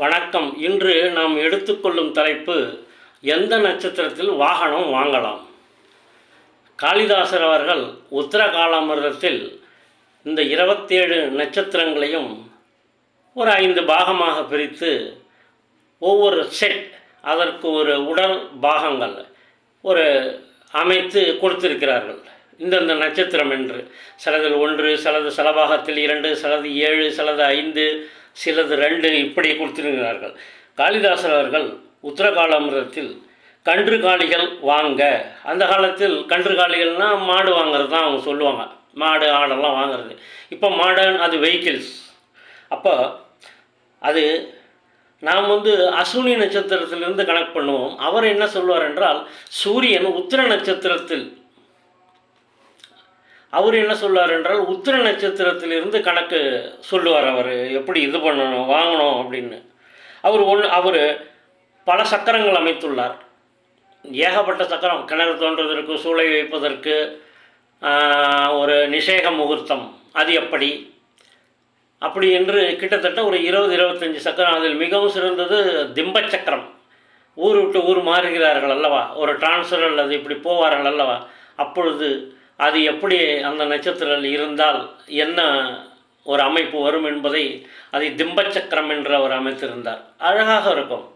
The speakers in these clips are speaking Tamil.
வணக்கம். இன்று நாம் எடுத்துக்கொள்ளும் தலைப்பு எந்த நட்சத்திரத்தில் வாகனம் வாங்கலாம்? காளிதாசர் அவர்கள் உத்தர காலாமிரதத்தில் இந்த இருபத்தேழு நட்சத்திரங்களையும் ஒரு ஐந்து பாகமாக பிரித்து ஒவ்வொரு செட் அதற்கு ஒரு உடல் பாகங்கள் ஒரு அமைத்து கொடுத்திருக்கிறார்கள். இந்தந்த நட்சத்திரம் என்று. சிலதில் ஒன்று சிலது சிலபாகத்தில் இரண்டு சிலது ஏழு சிலது ஐந்து சிலது ரெண்டு இப்படி கொடுத்திருக்கிறார்கள். காளிதாசர் அவர்கள் உத்தரகாலாமிரத்தில் கன்று காளிகள் வாங்க அந்த காலத்தில் கன்று காளிகள்னால் மாடு வாங்குறது தான் அவங்க சொல்லுவாங்க. மாடு ஆடெல்லாம் வாங்குறது. இப்போ மாடர்ன் அது வெஹிக்கிள்ஸ் அப்போ அது நாம் வந்து அசுனி நட்சத்திரத்திலிருந்து கணக்கு பண்ணுவோம். அவர் என்ன சொல்வார் என்றால் சூரியன் உத்திர நட்சத்திரத்தில் அவர் என்ன சொல்வார் என்றால் உத்திர நட்சத்திரத்திலிருந்து கணக்கு சொல்லுவார் அவர். எப்படி இது பண்ணணும் வாங்கணும் அப்படின்னு. அவர் ஒன்று அவர் பல சக்கரங்கள் அமைத்துள்ளார். ஏகப்பட்ட சக்கரம் கிணறு தோன்றுவதற்கு சூளை வைப்பதற்கு ஒரு நிஷேக முகூர்த்தம். அது எப்படி? அப்படி என்று கிட்டத்தட்ட ஒரு இருபது இருபத்தஞ்சி சக்கரம். அதில் மிகவும் சிறந்தது திம்ப சக்கரம். ஊர் விட்டு ஊர் மாறுகிறார்கள் அல்லவா? ஒரு டிரான்ஸ்ஃபர் அல்லது இப்படி போவார்கள் அல்லவா? அப்பொழுது அது எப்படி அந்த நட்சத்திரம் இருந்தால் என்ன ஒரு அமைப்பு வரும் என்பதை அதை திம்ப சக்கரம் என்று அவர் அமைத்திருந்தார். அழகாக இருக்கும்.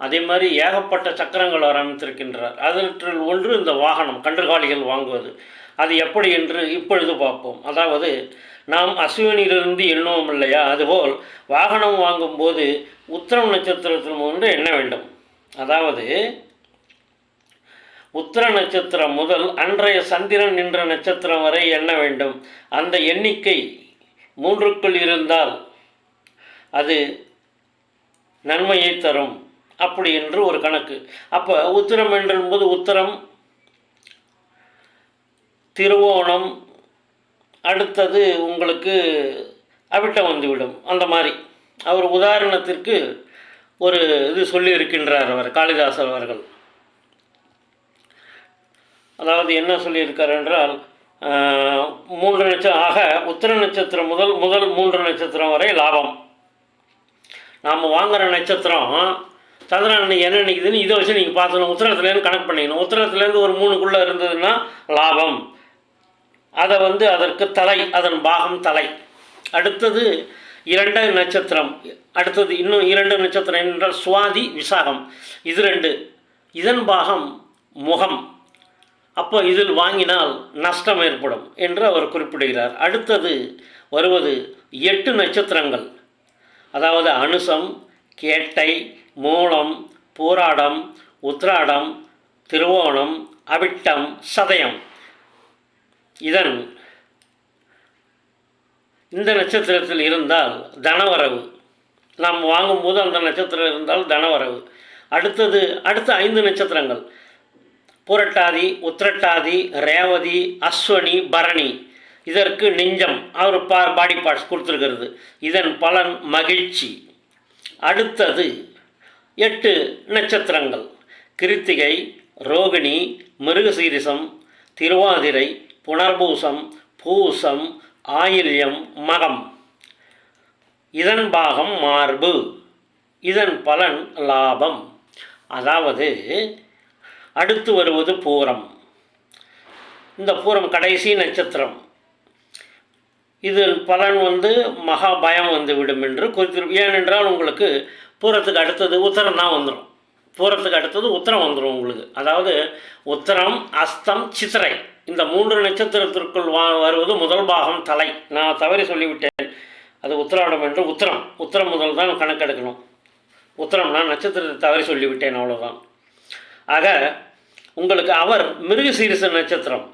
அதே மாதிரி ஏகப்பட்ட சக்கரங்கள் அவர் அமைத்திருக்கின்றார். அதற்குள் ஒன்று இந்த வாகனம் கன்றுகாலிகள் வாங்குவது. அது எப்படி என்று இப்பொழுது பார்ப்போம். அதாவது நாம் அஸ்வினியிலிருந்து எண்ணுவோம் இல்லையா? அதுபோல் வாகனம் வாங்கும்போது உத்தரம் நட்சத்திரத்தில் ஒன்று எண்ண வேண்டும். அதாவது உத்திர நட்சத்திரம் முதல் அன்றைய சந்திரன் நின்ற நட்சத்திரம் வரை எண்ண வேண்டும். அந்த எண்ணிக்கை மூன்றுக்குள் இருந்தால் அது நன்மையை தரும். அப்படி என்று ஒரு கணக்கு. அப்போ உத்திரம் என்றும்போது உத்திரம் திருவோணம் அடுத்தது உங்களுக்கு அவிட்டம் வந்துவிடும். அந்த மாதிரி. அவர் உதாரணத்திற்கு ஒரு இது சொல்லியிருக்கின்றார் அவர் காளிதாசர் அவர்கள். அதாவது என்ன சொல்லியிருக்கார் என்றால் மூன்று நட்சத்திரம் ஆக உத்திர நட்சத்திரம் முதல் முதல் மூன்று நட்சத்திரம் வரை லாபம். நாம் வாங்குகிற நட்சத்திரம் சந்திரன் என்ன நினைக்குதுன்னு இதை வச்சு நீங்கள் பார்த்துக்கணும். உத்திரத்துலேருந்து கணக்கு பண்ணிக்கணும். உத்திரத்துலேருந்து ஒரு மூணுக்குள்ளே இருந்ததுன்னா லாபம். அதை வந்து அதற்கு தலை அதன் பாகம் தலை. அடுத்தது இரண்டு நட்சத்திரம். அடுத்தது இன்னும் இரண்டு நட்சத்திரம் என்றால் சுவாதி விசாகம். இது ரெண்டு. இதன் பாகம் முகம். அப்போ இதில் வாங்கினால் நஷ்டம் ஏற்படும் என்று அவர் குறிப்பிடுகிறார். அடுத்தது வருவது எட்டு நட்சத்திரங்கள். அதாவது அனுசம் கேட்டை மூலம் போராடம் உத்ராடம் திருவோணம் அவிட்டம் சதயம். இதன் இந்த நட்சத்திரத்தில் இருந்தால் தனவரவு. நாம் வாங்கும்போது அந்த நட்சத்திரம் இருந்தால் தனவரவு. அடுத்தது அடுத்த ஐந்து நட்சத்திரங்கள். புரட்டாதி உத்திரட்டாதி ரேவதி அஸ்வனி பரணி. இதற்கு நெஞ்சம். அவர் பா பாடி பார்ட்ஸ் கொடுத்துருக்கிறது. இதன் பலன் மகிழ்ச்சி. அடுத்தது எட்டு நட்சத்திரங்கள். கிருத்திகை ரோகிணி மிருகசீரிசம் திருவாதிரை புனர்பூசம் பூசம் ஆயில்யம் மகம். இதன் பாகம் மார்பு. இதன் பலன் லாபம். அதாவது அடுத்து வருவது பூரம். இந்த பூரம் கடைசி நட்சத்திரம். இதில் பலன் வந்து மகா பயம் வந்து விடும் என்று குறித்திருக்கும் ஏனென்றால் உங்களுக்கு பூரத்துக்கு அடுத்தது உத்தரம் தான் வந்துடும் பூரத்துக்கு அடுத்தது உத்தரம் வந்துடும் உங்களுக்கு. அதாவது உத்தரம் அஸ்தம் சித்திரை. இந்த மூன்று நட்சத்திரத்திற்குள் வா வருவது முதல் பாகம் தலை. நான் தவறி சொல்லிவிட்டேன். அது உத்தராடம் என்று உத்தரம். உத்தரம் முதல் தான் கணக்கெடுக்கணும். உத்தரம் நான் நட்சத்திரத்தை தவறி சொல்லிவிட்டேன் அவ்வளோதான் ஆக உங்களுக்கு அவர் மிருகசீரிச நட்சத்திரம்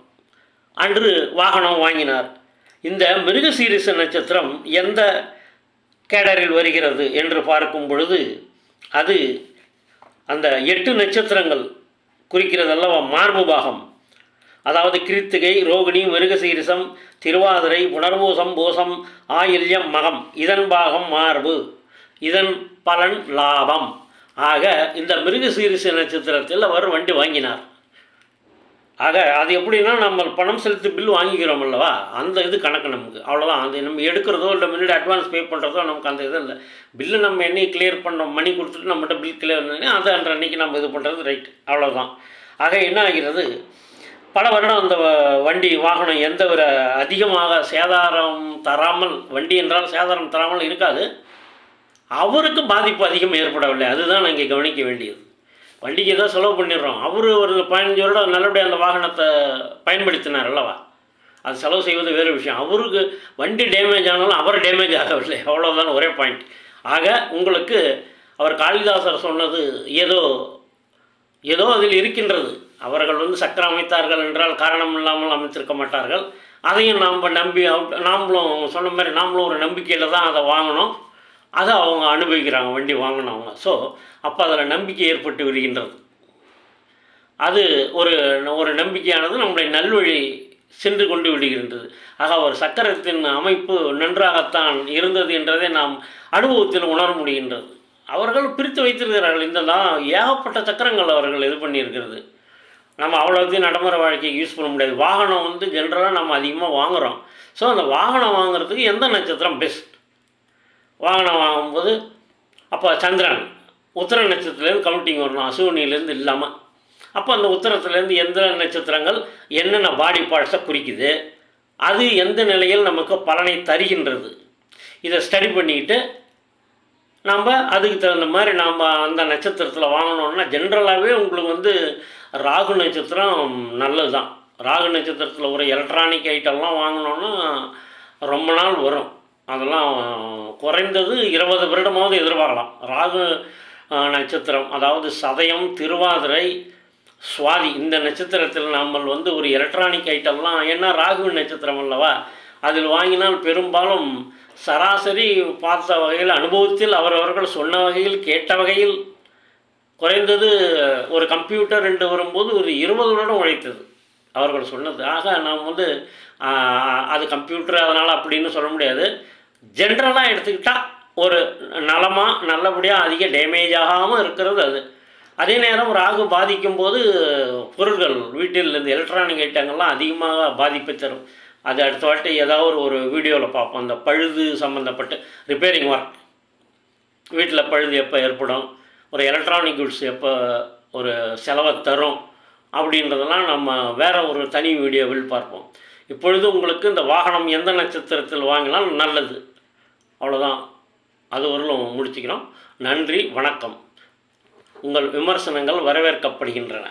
அன்று வாகனம் வாங்கினார். இந்த மிருகசீரிச நட்சத்திரம் எந்த கேடரில் வருகிறது என்று பார்க்கும் பொழுது அது அந்த எட்டு நட்சத்திரங்கள் குறிக்கிறது அல்லவா மார்பு பாகம். அதாவது கிருத்திகை ரோகிணி மிருகசீரிசம் திருவாதிரை புனர்பூசம் பூசம் ஆயில்யம் மகம். இதன் பாகம் மார்பு. இதன் பலன் லாபம். ஆக இந்த மிருகசீரிச நட்சத்திரத்தில் அவர் வண்டி வாங்கினார். ஆக அது எப்படின்னா நம்ம பணம் செலுத்தி பில் வாங்கிக்கிறோம் அல்லவா? அந்த இது கணக்கு நமக்கு. அவ்வளோதான் அது நம்ம எடுக்கிறதோ இல்லை முன்னாடி அட்வான்ஸ் பே பண்ணுறதோ நமக்கு அந்த இது இல்லை. பில்லு நம்ம என்னைக்கு கிளியர் பண்ணோம் மணி கொடுத்துட்டு நம்மகிட்ட பில் கிளியர் பண்ணி அதை அன்ற அன்றைக்கி நம்ம இது பண்ணுறது ரைட் அவ்வளோதான் ஆக என்ன ஆகிறது? பல வருடம் அந்த வண்டி வாகனம் எந்த ஒரு அதிகமாக சேதாரம் தராமல் வண்டி என்றால் சேதாரம் தராமல் இருக்காது. அவருக்கு பாதிப்பு அதிகம் ஏற்படவில்லை. அதுதான் நாங்கள் இங்கே கவனிக்க வேண்டியது. வண்டிக்கு ஏதோ செலவு பண்ணிடுறோம். அவர் ஒரு பதினஞ்சு வருடம் நல்லபடியாக அந்த வாகனத்தை பயன்படுத்தினார் அல்லவா? அது செலவு செய்வது வேறு விஷயம். அவருக்கு வண்டி டேமேஜ் ஆனாலும் அவர் டேமேஜ் ஆகவில்லை. அவ்வளோதான் ஒரே பாயிண்ட் ஆக உங்களுக்கு அவர் காளிதாசர் சொன்னது ஏதோ ஏதோ அதில் இருக்கின்றது. அவர்கள் வந்து சக்கரம் அமைத்தார்கள் என்றால் காரணம் இல்லாமல் அமைத்திருக்க மாட்டார்கள். அதையும் நாம் நம்பி அவுட்- நாமளும் அவங்க சொன்ன மாதிரி நாமளும் ஒரு நம்பிக்கையில் தான் அதை வாங்கினோம். அதை அவங்க அனுபவிக்கிறாங்க வண்டி வாங்கினவங்க. ஸோ அப்போ அதில் நம்பிக்கை ஏற்பட்டு வருகின்றது அது ஒரு ஒரு நம்பிக்கையானது நம்முடைய நல்வழி சென்று கொண்டு விடுகின்றது. ஆக ஒரு சக்கரத்தின் அமைப்பு நன்றாகத்தான் இருந்தது என்றதை நாம் அனுபவத்தில் உணர முடிகின்றது. அவர்கள் பிரித்து வைத்திருக்கிறார்கள். இந்த தான் ஏகப்பட்ட சக்கரங்கள் அவர்கள் இது பண்ணியிருக்கிறது. நம்ம அவ்வளோத்தையும் நடைமுறை வாழ்க்கைக்கு யூஸ் பண்ண முடியாது. வாகனம் வந்து ஜென்ரலாக நம்ம அதிகமாக வாங்குகிறோம் ஸோ அந்த வாகனம் வாங்குறதுக்கு எந்த நட்சத்திரம் பெஸ்ட் வாகனம் வாங்கும்போது அப்போ சந்திரன் உத்தர நட்சத்திரத்துலேருந்து கவுண்டிங் வரணும். அசுவனிலேருந்து இல்லாமல் அப்போ அந்த உத்தரத்துலேருந்து எந்த நட்சத்திரங்கள் என்னென்ன பாடி பார்ட்ஸை குறிக்குது அது எந்த நிலையில் நமக்கு பலனை தருகின்றது. இதை ஸ்டடி பண்ணிக்கிட்டு நாம் அதுக்கு தகுந்த மாதிரி நாம் அந்த நட்சத்திரத்தில் வாங்கினோம்னா ஜென்ரலாகவே உங்களுக்கு வந்து ராகு நட்சத்திரம் நல்லது தான் ராகு நட்சத்திரத்தில் ஒரு எலக்ட்ரானிக் ஐட்டம்லாம் வாங்கினோன்னா ரொம்ப நாள் வரும். அதெல்லாம் குறைந்தது இருபது வருடமாவது எதிர்பார்க்கலாம். ராகு நட்சத்திரம் அதாவது சதயம் திருவாதிரை சுவாதி இந்த நட்சத்திரத்தில் நம்ம வந்து ஒரு எலக்ட்ரானிக் ஐட்டம்லாம் ஏன்னா ராகு நட்சத்திரம் அல்லவா? அதில் வாங்கினால் பெரும்பாலும் சராசரி பார்த்த வகையில் அனுபவத்தில் அவரவர்கள் சொன்ன வகையில் கேட்ட வகையில் குறைந்தது ஒரு கம்ப்யூட்டர் ரெண்டு வரும்போது ஒரு இருபது வருடம் உழைத்தது. அவர்கள் சொன்னது ஆக நாம் வந்து அது கம்ப்யூட்டர் அதனால் அப்படின்னு சொல்ல முடியாது. ஜென்ரலாக எடுத்துக்கிட்டால் ஒரு நலமாக நல்லபடியாக அதிக டேமேஜ் ஆகாமல் இருக்கிறது அது. அதே நேரம் ராகு பாதிக்கும் போது பொருள்கள் வீட்டில் இந்த எலக்ட்ரானிக் ஐட்டங்கள்லாம் அதிகமாக பாதிப்பு தரும். அது அடுத்த வாட்டி ஏதாவது ஒரு வீடியோவில் பார்ப்போம். அந்த பழுது சம்மந்தப்பட்டு ரிப்பேரிங் ஒர்க் வீட்டில் பழுது எப்போ ஏற்படும்? ஒரு எலக்ட்ரானிக் குட்ஸ் எப்போ ஒரு செலவை தரும்? அப்படின்றதெல்லாம் நம்ம வேறு ஒரு தனி வீடியோவில் பார்ப்போம். இப்பொழுது உங்களுக்கு இந்த வாகனம் எந்த நட்சத்திரத்தில் வாங்கினால் நல்லது. அவ்வளோதான் அது வரலும் முடிச்சுக்கிறோம். நன்றி வணக்கம். உங்கள் விமர்சனங்கள் வரவேற்கப்படுகின்றன.